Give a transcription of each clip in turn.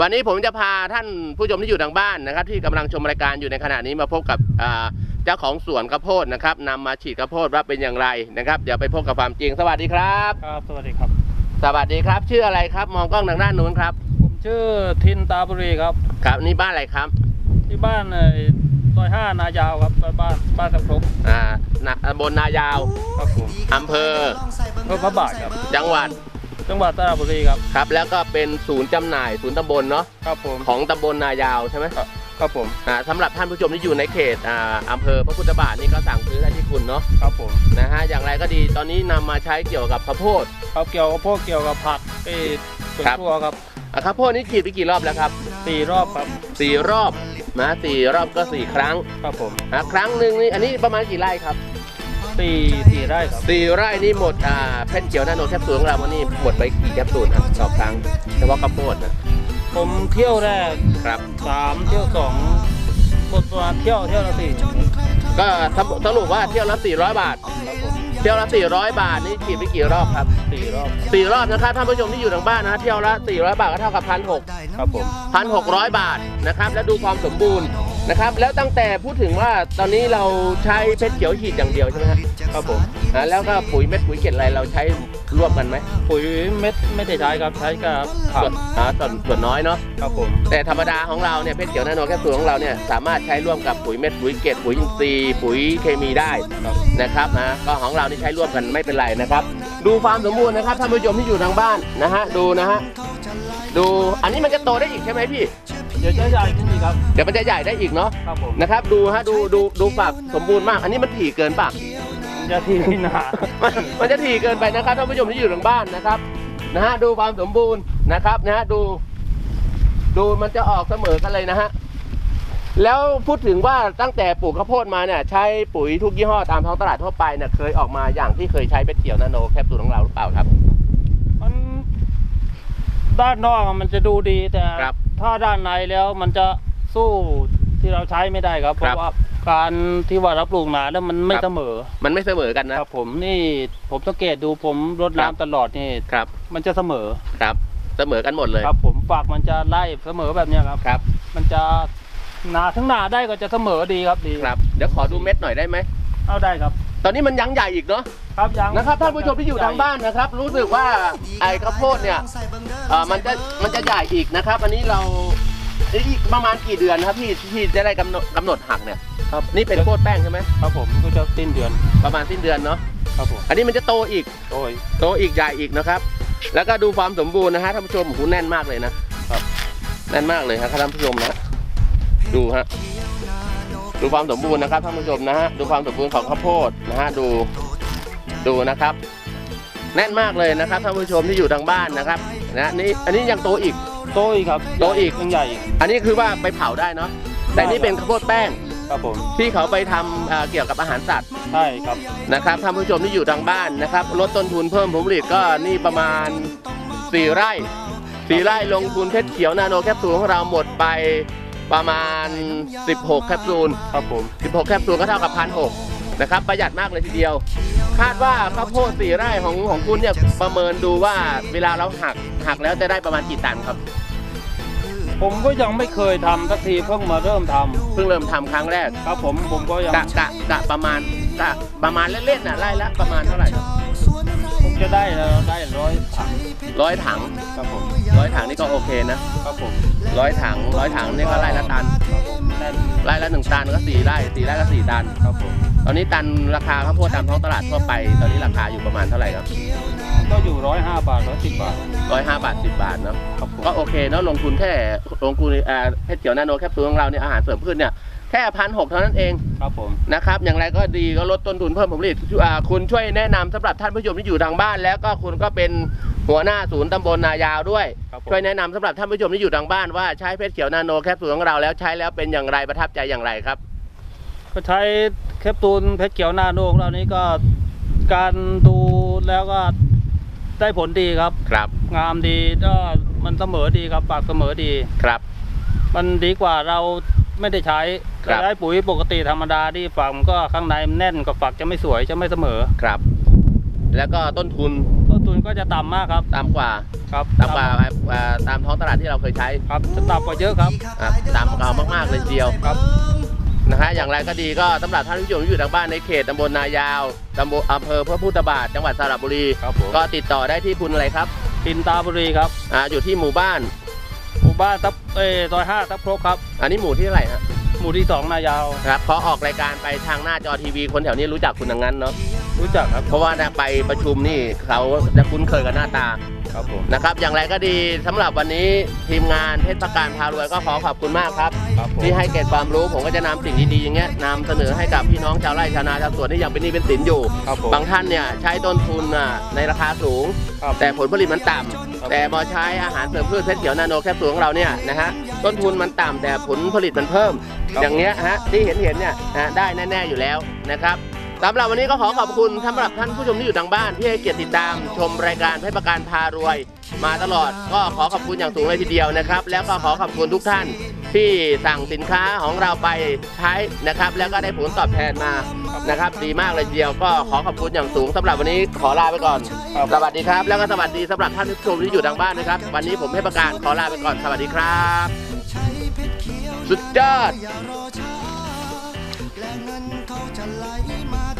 วันนี้ผมจะพาท่านผู้ชมที่อยู่ทางบ้านนะครับ ที่กำลังชมรายการอยู่ในขณะนี้มาพบกับอ่าเจ้าของสวนข้าวโพดนะครับนำมาฉีดข้าวโพดว่าเป็นอย่างไรนะครับเดี๋ยวไปพบกับความจริง สวัสดีครับครับ สวัสดีครับ สวัสดีครับ ชื่ออะไรครับ มองกล้องทางด้านนู้นครับ ผมชื่อทินตาบุรีครับครับนี่บ้านอะไรครับ ที่บ้านเอ่อซอยห้านายาวครับบ้านบ้านสังครบอ่านะตำบลนายาวครับผมอำเภอเพื่อพระบาทครับจังหวัด จังหวัดสระบุรีครับ ครับ แล้วก็เป็นศูนย์จำหน่ายศูนย์ตำบลเนาะครับผม ของตำบลนายาวใช่ไหมครับผม อ่าสำหรับท่านผู้ชมที่อยู่ในเขตอ่าอำเภอพระพุทธบาทนี่ก็สั่งซื้อได้ที่คุณเนาะครับผมนะฮะอย่างไรก็ดีตอนนี้นำมาใช้เกี่ยวกับข้าวโพดเขาเกี่ยวกับพวกเกี่ยวกับผักไอ้สวนครับครัวครับอะข้าวโพดนี่ฉีดไปกี่รอบแล้วครับสี่รอบครับ สี่รอบนะสี่รอบก็สี่ครั้งครับผม อะครั้งหนึ่งนี่อันนี้ประมาณกี่ไร่ครับ สี่สี่ไร่ครับสี่ไร่นี่หมดอ่าเพชรเขียวนาโนแคปซูลของเราวันนี้หมดไปกี่แคปซูลครับต่อครั้งเฉพาะข้าวโพดนะผมเที่ยวแรกครับสามเที่ยวสองหมดประมาณเที่ยวเที่ยวละสี่ก็สรุปว่าเที่ยวละ400บาทครับผมเที่ยวละ400บาทนี่ฉีดไปกี่รอบครับสี่รอบสี่รอบนะครับท่านผู้ชมที่อยู่ทางบ้านนะเที่ยวละ400บาทก็เท่ากับพันหกครับผมพันหกร้อยบาทนะครับ แล้วดูความสมบูรณ์ นะครับ แล้วตั้งแต่พูดถึงว่าตอนนี้เราใช้เพชรเขียวฉีดอย่างเดียวใช่ไหมครับครับผมอ่าแล้วก็ปุ๋ยเม็ดปุ๋ยเกล็ดอะไรเราใช้ร่วมกันไหมปุ๋ยเม็ดไม่ได้ใช้ครับใช้กับผัส่วกนอ่าส่วนส่วนน้อยเนาะครับผมแต่ธรรมดาของเราเนี่ยเพชรเขียวนาโนแคปซูลของเราเนี่ยสามารถใช้ร่วมกับปุ๋ยเม็ดปุ๋ยเกล็ดปุ๋ยอินทรีย์ปุ๋ยเคมีได้ครับนะครับนะก็ของเรานี่ใช้ร่วมกันไม่เป็นไรนะครับ ดูความสมบูรณ์นะครับท่านผู้ชมที่อยู่ทางบ้านนะฮะดูนะฮะดูอันนี้มันจะโตได้อีกใช่ไหมพี่ เดี๋ยวจะใหญ่ขึ้นอีกครับ เดี๋ยวมันจะใหญ่ได้อีกเนาะครับผมนะครับ ดูฮะดูดูดูฝักสมบูรณ์มาก อันนี้มันถี่เกินปะจะที่หนามันมันจะถี่เกินไปนะครับท่านผู้ชมที่อยู่ทางบ้านนะครับนะฮะดูความสมบูรณ์นะครับนะฮะดู ดูมันจะออกเสมอกันเลยนะฮะแล้วพูดถึงว่าตั้งแต่ปลูกข้าวโพดมาเนี่ยใช้ปุ๋ยทุกยี่ห้อตามท้องตลาดทั่วไปเนี่ยเคยออกมาอย่างที่เคยใช้เป็นเกี่ยวนาโนแคปซูลของเราหรือเปล่าครับ มันด้านนอกมันจะดูดีแต่ครับ ถ้าด้านในแล้วมันจะสู้ที่เราใช้ไม่ได้ครับ เพครับราะว่าการที่ว่าเราปลูกหนาแล้วมันไม่ครับ เสมอมันไม่เสมอกันนะ ครับผมนี่ผมสังเกตดูผมรดครับ น้ำตลอดนี่ครับมันจะเสมอครับเสมอกันหมดเลยครับ ผมฝักมันจะไล่เสมอแบบเนี้ยครับ ครับมันจะหนาทั้งหนาได้ก็จะเสมอดีครับดีครับเดี๋ยวขอดูเม็ดหน่อยได้ไหมเอาได้ครับ ตอนนี้มันยังใหญ่อีกเนาะครับยังนะครับท่านผู้ชมที่อยู่ทางบ้านนะครับ รู้สึกว่าไอ้ข้าวโพดเนี่ยเอ่อมันจะมันจะใหญ่อีกนะครับ อันนี้เราอีกประมาณกี่เดือนครับที่ที่จะได้กำหนดกำหนดหักเนี่ยครับนี่เป็นโคตรแป้งใช่ไหมครับผมก็จะสิ้นเดือนประมาณสิ้นเดือนเนาะครับผมอันนี้มันจะโตอีกโอ้ยโตอีกใหญ่อีกนะครับ แล้วก็ดูความสมบูรณ์นะฮะท่านผู้ชมโอ้โหแน่นมากเลยนะครับ แน่นมากเลยครับท่านผู้ชมนะดูฮะ ดูความสมบูรณ์นะครับท่านผู้ชมนะฮะดูความสมบูรณ์ของข้าวโพดนะฮะดูดูนะครับ แน่นมากเลยนะครับท่านผู้ชมที่อยู่ทางบ้านนะครับนะนี่อันนี้ยังโตอีก โตอีกครับโตอีกยังใหญ่อีกอันนี้คือว่าไปเผาได้เนาะแต่นี่เป็นข้าวโพดแป้งครับผมที่เขาไปทำเอ่อเกี่ยวกับอาหารสัตว์ใช่ครับ นะครับท่านผู้ชมที่อยู่ทางบ้านนะครับลดต้นทุนเพิ่มผลผลิตก็นี่ประมาณ 4 ไร่ 4 ไร่ลงทุนเพชรเขียวนาโนแคปซูลของเราหมดไป ประมาณ 16 แคปซูล ครับผม 16 แคปซูลก็เท่ากับพันหนะครับ ประหยัดมากเลยทีเดียว คาดว่าข้าวโพด4ไร่ของของคุณเนี่ยประเมินดูว่าเวลาเราหักหักแล้วจะได้ประมาณกี่ตันครับ ผมก็ยังไม่เคยทำสักทีเพิ่งมาเริ่มทำเพิ่งเริ่มทำครั้งแรกครับผมผมก็ยังกะกะกะประมาณกะประมาณเล่นๆน่ะไร่ละประมาณเท่าไหร่ครับผมจะ ได้แล้วได้ร้อยถังร้อยถังครับผมร้อยถังนี่ก็โอเคนะครับผมร้อยถังร้อยถังนี่ก็ไร่ละตันครับผมแน่นไร่ละหนึ่งตันก็สี่ไร่สี่ไร่ก็สี่ตันครับผมตอนนี้ตันราคาข้าวโพดตามท้องตลาดทั่วไป ตอนนี้ราคาอยู่ประมาณเท่าไหร่ครับ ก็อยู่ร้อยห้าบาทร้อยสิบบาทร้อยห้าบาทสิบบาทเนาะครับผมก็โอเคเนาะลงทุนแค่ลงทุนเอ่อเพชรเขียวนาโนแคปซูลของเราเนี่ยอาหารเสริมพืชเนี่ย แค่พันหกเท่านั้นเองครับผมนะครับ อย่างไรก็ดีก็ลดต้นทุนเพิ่มผลผลิตอ่าคุณช่วยแนะนำสำหรับท่านผู้ชมที่อยู่ทางบ้าน แล้วก็คุณก็เป็นหัวหน้าศูนย์ตำบลนายาวด้วยครับผมช่วยแนะนำสำหรับท่านผู้ชมที่อยู่ทางบ้านว่าใช้เพชรเขียวนาโนแคปซูลของเราแล้วใช้แล้วเป็นอย่างไรประทับใจอย่างไรครับ ก็ใช้แคปซูลเพชรเขียวนาโนของเรานี้ก็การดูแล้วก็ได้ผลดีครับครับ งามดีก็มันเสมอดีครับปากเสมอดีครับ มันดีกว่าเราไม่ได้ใช้ ครับใช้ปุ๋ยปกติธรรมดาที่ฝักมันก็ข้างในมันแน่นกับฝักจะไม่สวยจะไม่เสมอครับ แล้วก็ต้นทุนต้นทุนก็จะต่ำมากครับต่ำกว่าครับต่ำกว่าอ่าตามท้องตลาดที่เราเคยใช้ครับจะต่ำกว่าเยอะครับอะต่ำกว่ามากๆเลยทีเดียวครับนะฮะอย่างไรก็ดีก็สำหรับท่านผู้ชมที่อยู่ทางบ้านในเขตตำบลนายาวตำบลอำเภอพระพุทธบาทจังหวัดสระบุรีครับผมก็ติดต่อได้ที่คุณอะไรครับปินตาบุรีครับอ่าอยู่ที่หมู่บ้าน หมู่บ้านทับเอ้ยซอยห้าทับครกครับ อันนี้หมู่ที่เท่าไหร่ฮะ หมู่ที่สองนายาว ครับพอออกรายการไปทางหน้าจอทีวีคนแถวนี้รู้จักคุณทางนั้นเนาะรู้จักครับ เพราะว่าไปประชุมนี่เขาจะคุ้นเคยกับหน้าตาครับผมนะครับอย่างไรก็ดีสำหรับวันนี้ทีมงานเทศกาลพารวยก็ขอขอบคุณมากครับ ครับผม ที่ให้เกร็ดความรู้ผมก็จะนำสิ่งดีๆอย่างเงี้ยนำเสนอให้กับพี่น้องชาวไร่ชาวนาชาวสวนที่ยังเป็นหนี้เป็นสินอยู่ ครับผม บางท่านเนี่ยใช้ต้นทุนน่ะในราคาสูง ครับแต่ผลผลิตมันต่ำครับแต่พอใช้อาหารเสริมพืชเพชรเขียวนาโนแคปซูลของเราเนี่ยนะฮะต้นทุนมันต่ำแต่ผลผลิตมันเพิ่ม อย่างเงี้ยฮะที่เห็นเห็นเนี่ยนะได้แน่ๆอยู่แล้วนะครับสำหรับวันนี้ก็ขอขอบคุณสำหรับท่านผู้ชมที่อยู่ทางบ้านที่ให้เกียรติติดตามชมรายการให้ประกันพารวย มาตลอดก็ขอขอบคุณอย่างสูงเลยทีเดียวนะครับ แล้วก็ขอขอบคุณทุกท่านที่สั่งสินค้าของเราไปใช้นะครับ แล้วก็ได้ผลตอบแทนมานะครับ ดีมากเลยทีเดียวก็ขอขอบคุณอย่างสูงสำหรับวันนี้ขอลาไปก่อน สวัสดีครับ แล้วก็สวัสดีสำหรับท่านผู้ชมที่อยู่ทางบ้านนะครับ วันนี้ผมให้ประกาศขอลาไปก่อนสวัสดีครับ สุดยอด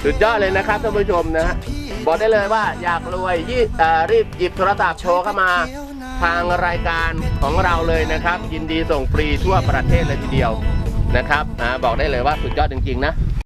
สุดยอดเลยนะครับท่านผู้ชมนะฮะบอกได้เลยว่าอยากรวยยี่รีบหยิบโทรศัพท์โชว์เข้ามา ทางรายการของเราเลยนะครับ ยินดีส่งฟรีทั่วประเทศเลยทีเดียวนะครับบอกได้เลยว่าสุดยอดจริงๆนะ